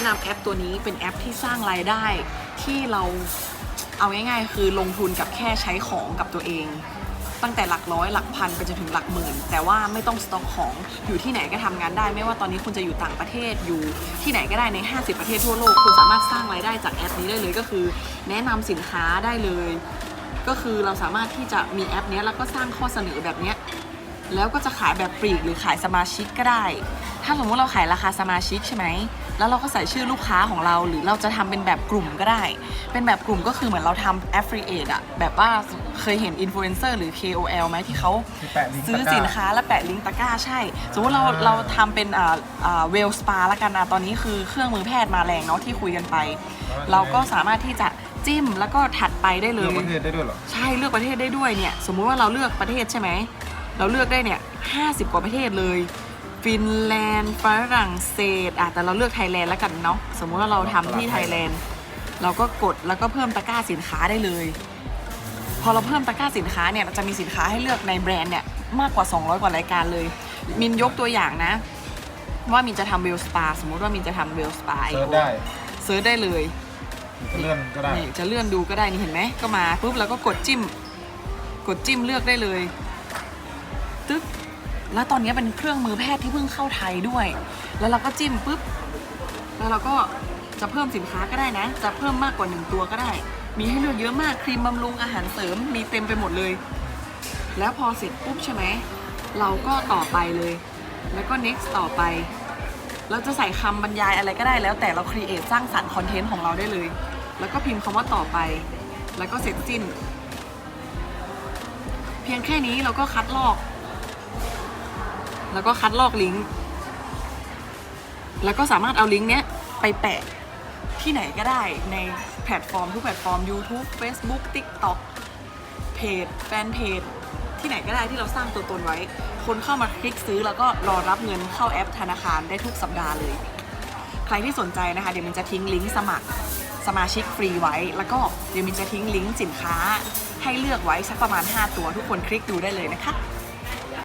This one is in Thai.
แนะนำแอปตัวนี้เป็นแอปที่สร้างรายได้ที่เราเอาง่ายๆ คือลงทุนกับแค่ใช้ของกับตัวเอง ตั้งแต่หลักร้อยหลักพันไปจนถึงหลักหมื่น แต่ว่าไม่ต้องสต็อกของอยู่ที่ไหนก็ทำงานได้ ไม่ว่าตอนนี้คุณจะอยู่ต่างประเทศอยู่ที่ไหนก็ได้ใน 50 ประเทศทั่วโลก คุณสามารถสร้างรายได้จากแอปนี้ได้เลยก็คือ แนะนำสินค้าได้เลย ก็คือเราสามารถที่จะมีแอปนี้แล้วก็สร้างข้อเสนอแบบนี้แล้วก็จะขายแบบปลีกหรือขายสมาชิกก็ได้ ถ้าสมมติเราขายราคาสมาชิกใช่ไหม แล้วเราก็ใส่ชื่อลูกค้าของเรา หรือเราจะทำเป็นแบบกลุ่มก็ได้ เป็นแบบกลุ่มก็คือเหมือนเราทำ affiliate อะแบบว่าเคยเห็นอินฟลูเอนเซอร์หรือ KOL ไหมที่เขาที่แปะลิงก์ซื้อตะกร้าสินค้าแล้วแปะลิงก์ตะกร้าใช่ สมมติเราเราทำเป็นอ่าอ่าเวลสปาละกันนะตอนนี้คือเครื่องมือแพทย์มาแรงเนาะที่คุยกันไป เราก็สามารถที่จะจิ้มแล้วก็ถัดไปได้เลเลือกยประเทศได้ด้วยเหรอใช่เลือกประเทศได้ด้วยเนี่ยสมมุติว่าเราเลือกประเทศใช่ไหมเราเลือกได้เนี่ย50 กว่าประเทศเลย ฟินแลนด์ฝรั่งเศสอะแต่เราเลือกไทยแลนด์แล้วกันเนาะสมมุติว่าเราทำที่ไทยแลนด์ เราก็กดแล้วก็เพิ่มตะกร้าสินค้าได้เลย พอเราเพิ่มตะกร้าสินค้าเนี่ยเราจะมีสินค้าให้เลือกในแบรนด์เนี่ยมากกว่า 200 กว่ารายการเลย มินยกตัวอย่างนะ ว่ามินจะทำเวลสปาสมมุติว่ามินจะทำเวลสปาเซิร์ชได้เซิร์ชได้เลยจะเลื่อนก็ได้นี่จะเลื่อนดูก็ได้นี่เห็นไหมก็มาปุ๊บแล้วก็กดจิ้ม กดจิ้มเลือกได้เลยตึ๊ก แล้วตอนนี้เป็นเครื่องมือแพทย์ที่เพิ่งเข้าไทยด้วย แล้วเราก็จิ้มปุ๊บ แล้วเราก็จะเพิ่มสินค้าก็ได้นะ จะเพิ่มมากกว่าหนึ่งตัวก็ได้ มีให้เลือกเยอะมากครีมบำรุงอาหารเสริมมีเต็มไปหมดเลย แล้วพอเสร็จปุ๊บใช่ไหม เราก็ต่อไปเลย แล้วก็ next ต่อไป เราจะใส่คำบรรยายอะไรก็ได้แล้วแต่เราครีเอทสร้างสรรค์คอนเทนต์ของเราได้เลย แล้วก็พิมพ์คำว่าต่อไป แล้วก็เสร็จสิ้น เพียงแค่นี้เราก็คัดลอก แล้วก็คัดลอกลิงก์ แล้วก็สามารถเอาลิงก์เนี้ยไปแปะที่ไหนก็ได้ในแพลตฟอร์มทุกแพลตฟอร์ม YouTube Facebook TikTok เพจแฟนเพจที่ไหนก็ได้ที่เราสร้างตัวตนไว้ คนเข้ามาคลิกซื้อแล้วก็รอรับเงินเข้าแอปธนาคารได้ทุกสัปดาห์เลย ใครที่สนใจนะคะ เดี๋ยวมันจะทิ้งลิงก์สมัครสมาชิกฟรีไว้ แล้วก็เดี๋ยวมันจะทิ้งลิงก์สินค้า ให้เลือกไว้สักประมาณ 5 ตัวทุกคนคลิกดูได้เลยนะคะ